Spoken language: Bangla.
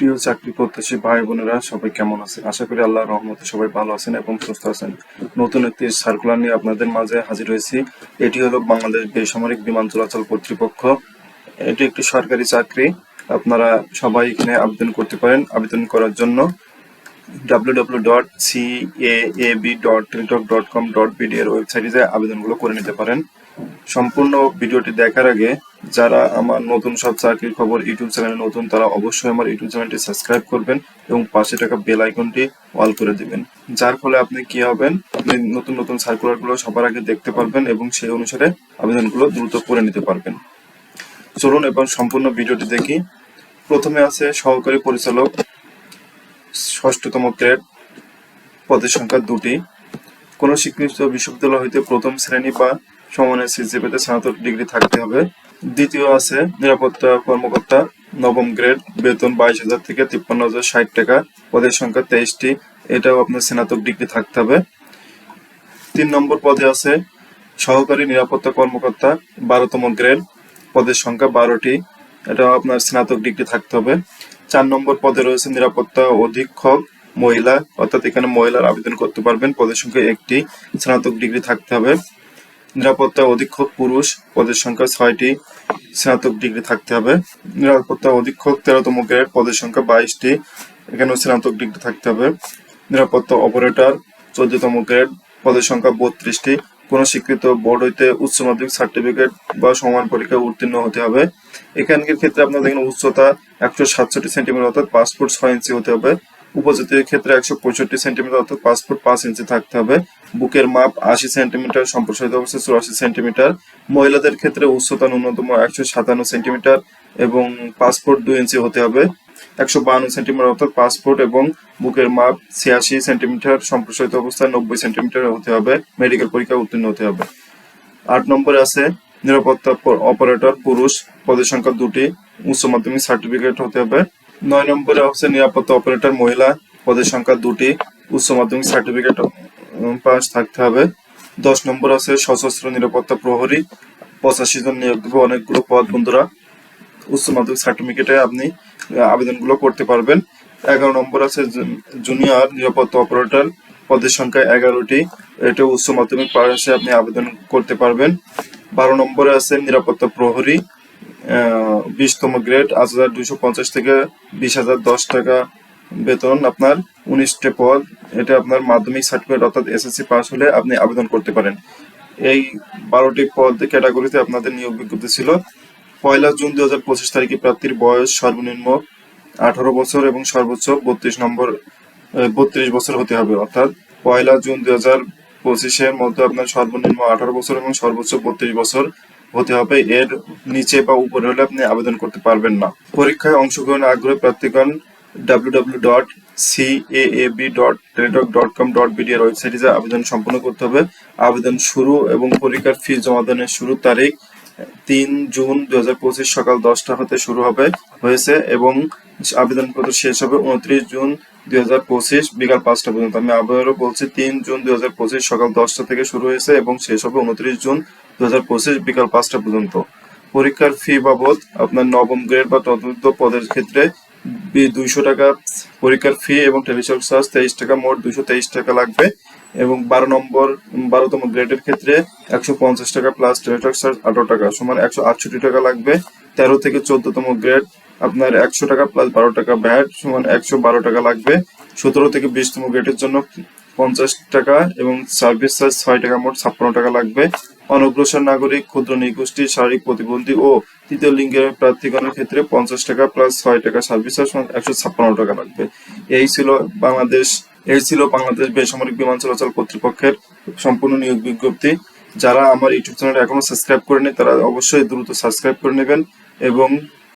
প্রিয় চাকরি প্রত্যাশী ভাই বোনেরা, সবাই কেমন আছেন? আশা করি আল্লাহ রহমতে সবাই ভালো আছেন এবং সুস্থ আছেন। নতুন একটি সার্কুলার নিয়ে আপনাদের মাঝে হাজির হয়েছি। এটি হলো বাংলাদেশ বেসামরিক বিমান চলাচল কর্তৃপক্ষ। এটি একটি সরকারি চাকরি। আপনারা সবাই এখানে আবেদন করতে পারেন। আবেদন করার জন্য www.caab.teletalk.com.bd এর ওয়েবসাইটে আবেদনগুলো করে নিতে পারেন। সম্পূর্ণ ভিডিওটি দেখার আগে যারা আমার নতুন সব চাকরির খবর ইউটিউব চ্যানেলে নতুন, তারা অবশ্যই আমার ইউটিউব চ্যানেলটি সাবস্ক্রাইব করবেন এবং পাশে টাকা বেল আইকনটি অল করে দিবেন। যার ফলে আপনি কি হবেন? আপনি নতুন নতুন সার্কুলারগুলো সবার আগে দেখতে পারবেন এবং সেই অনুসারে আবেদনগুলো দ্রুত করে নিতে পারবেন। চলুন এবং সম্পূর্ণ ভিডিওটি দেখি। প্রথমে আছে সহকারী পরিচালক, ষষ্ঠতম গ্রেড, পদের সংখ্যা দুটি। কোন স্বীকৃত বিশ্ববিদ্যালয় হইতে প্রথম শ্রেণি বা সমানের সিজিপিতে স্নাতক ডিগ্রি থাকতে হবে। দ্বিতীয় আছে নিরাপত্তা কর্মকর্তা, নবম গ্রেড, বেতন বাইশ হাজার থেকে তিপ্পান্ন হাজার ষাট টাকা, পদের সংখ্যা তেইশটি, এটাও আপনার স্নাতক ডিগ্রি থাকতে হবে। তিন নম্বর পদে আছে সহকারী নিরাপত্তা কর্মকর্তা, বারোতম গ্রেড, পদের সংখ্যা বারোটি, এটাও আপনার স্নাতক ডিগ্রি থাকতে হবে। চার নম্বর পদে রয়েছে নিরাপত্তা অধীক্ষক, মহিলা, অর্থাৎ এখানে মহিলার আবেদন করতে পারবেন, পদের সংখ্যা একটি, স্নাতক ডিগ্রি থাকতে হবে। নিরাপত্তা অধীক্ষক পুরুষ, পদের সংখ্যা ছয়টি, স্নাতক ডিগ্রি থাকতে হবে। নিরাপত্তা অধীক্ষক তেরোতম গ্রেড, পদের সংখ্যা বাইশটি, এখানেও স্নাতক ডিগ্রি থাকতে হবে। নিরাপত্তা অপারেটর, চোদ্দতম গ্রেড, পদের সংখ্যা বত্রিশটি, কোন স্বীকৃত বোর্ড হইতে উচ্চ মাধ্যমিক সার্টিফিকেট বা সমান পরীক্ষায় উত্তীর্ণ হতে হবে। এখানকার ক্ষেত্রে আপনার দেখেন, উচ্চতা একশো সাতষট্টি সেন্টিমিটার, অর্থাৎ পাসপোর্ট ছয় ইঞ্চি হতে হবে। উপজাতির ক্ষেত্রে একশো পঁয়ষট্টি সেন্টিমিটার অর্থাৎ পাঁচ ফুট পাঁচ ইঞ্চি থাকতে হবে। বুকের মাপ আশি সেন্টিমিটার, সম্প্রসারিত অবস্থায় চুরাশি সেন্টিমিটার। মহিলাদের ক্ষেত্রে উচ্চতা ন্যূনতম একশো সাতান্ন সেন্টিমিটার এবং পাঁচ ফুট দুই ইঞ্চি হতে হবে। একশো বাহান্ন সেন্টিমিটার অর্থাৎ পাঁচ ফুট এবং বুকের মাপ ছিয়াশি সেন্টিমিটার, সম্প্রসারিত অবস্থায় নব্বই সেন্টিমিটার হতে হবে। মেডিকেল পরীক্ষা উত্তীর্ণ হতে হবে। আট নম্বরে আছে নিরাপত্তা অপারেটর, পুরুষ, পদের সংখ্যা দুটি, উচ্চ মাধ্যমিক সার্টিফিকেট হতে হবে। নয় নম্বরে হচ্ছে নিরাপত্তা অপারেটর মহিলা, পদের সংখ্যা দুটি, উচ্চ মাধ্যমিক সার্টিফিকেট পাস থাকতে হবে। দশ নম্বর আছে সশস্ত্র নিরাপত্তা প্রহরী, পঁচাশি জন নিয়োগ দেবে অনেকগুলো পদ, বন্ধুরা। উচ্চ মাধ্যমিক সার্টিফিকেটে আপনি আবেদনগুলো করতে পারবেন। এগারো নম্বর আছে জুনিয়র নিরাপত্তা অপারেটর, পদের সংখ্যা এগারোটি। এটা উচ্চ মাধ্যমিক পাশে আপনি আবেদন করতে পারবেন। বারো নম্বরে আছে নিরাপত্তা প্রহরী বিশতম গ্রেড আট হাজার দুইশো পঞ্চাশ থেকে বিশ হাজার দশ টাকা বেতন আপনার উনিশটি পদ। এটা আপনার মাধ্যমিক সার্টিফিকেট অর্থাৎ এসএসসি পাস হলে আপনি আবেদন করতে পারেন। এই বারোটি পদ ক্যাটাগরিতে আপনাদের নিয়োগ বিজ্ঞপ্তি ছিল। পয়লা জুন দুই হাজার পঁচিশ তারিখে প্রাপ্তির বয়স সর্বনিম্ন আঠারো বছর এবং সর্বোচ্চ বত্রিশ নম্বর বত্রিশ বছর হতে হবে। অর্থাৎ পয়লা জুন দুই হাজার পঁচিশের মধ্যে আপনার সর্বনিম্ন আঠারো বছর এবং সর্বোচ্চ বত্রিশ বছর হতে হবে। এর নিচে বা উপরে হলে আপনি আবেদন করতে পারবেন না। পরীক্ষায় অংশগ্রহণে আগ্রহী প্রার্থীগণ আবেদন সম্পন্ন করতে হবে, আবেদন শুরু এবং পরীক্ষার ফি তারিখ তিন জুন দুই হাজার পঁচিশ সকাল দশটা হতে শুরু হবে, হয়েছে এবং আবেদনপত্র শেষ হবে উনত্রিশ জুন দুই হাজার পঁচিশ বিকাল পাঁচটা পর্যন্ত। আমি আবারও বলছি, তিন জুন দুই হাজার পঁচিশ সকাল দশটা থেকে শুরু হয়েছে এবং শেষ হবে উনত্রিশ জুন দুই হাজার পঁচিশ বিকাল পাঁচটা পর্যন্ত। পরীক্ষার ফি বাবদ আপনার নবম গ্রেড বা চতুর্থ পদের ক্ষেত্রে দুইশো টাকা, পরীক্ষার ফি এবং টেলিশক চার্জ তেইশ টাকা, মোট দুইশো তেইশ টাকা লাগবে। এবং বারো নম্বর, বারোতম গ্রেডের ক্ষেত্রে একশো পঞ্চাশ টাকা প্লাস টেলিটক চার্জ আঠারো টাকা, সমান একশো আটষট্টি টাকা লাগবে। তেরো থেকে চোদ্দতম গ্রেড আপনার একশো টাকা প্লাস বারো টাকা ভ্যাট সমান একশো বারো টাকা লাগবে। সতেরো থেকে বিশতম গ্রেডের জন্য পঞ্চাশ টাকা এবং সার্ভিস চার্জ ছয় টাকা, মোট ছাপ্পান্ন টাকা লাগবে। অনগ্রসর নাগরিক, ক্ষুদ্র নিগোষ্ঠী, শারীরিক প্রতিবন্ধী ও তৃতীয় লিঙ্গের প্রার্থীগণের ক্ষেত্রে পঞ্চাশ টাকা প্লাস ছয় টাকা সার্ভিস চার্জ একশো ছাপ্পান্ন টাকা লাগবে। এই ছিল বাংলাদেশ, এই ছিল বাংলাদেশ বেসামরিক বিমান চলাচল কর্তৃপক্ষের সম্পূর্ণ নিয়োগ বিজ্ঞপ্তি। যারা আমার ইউটিউব চ্যানেল এখনও সাবস্ক্রাইব করেনি তারা অবশ্যই দ্রুত সাবস্ক্রাইব করে নেবেন এবং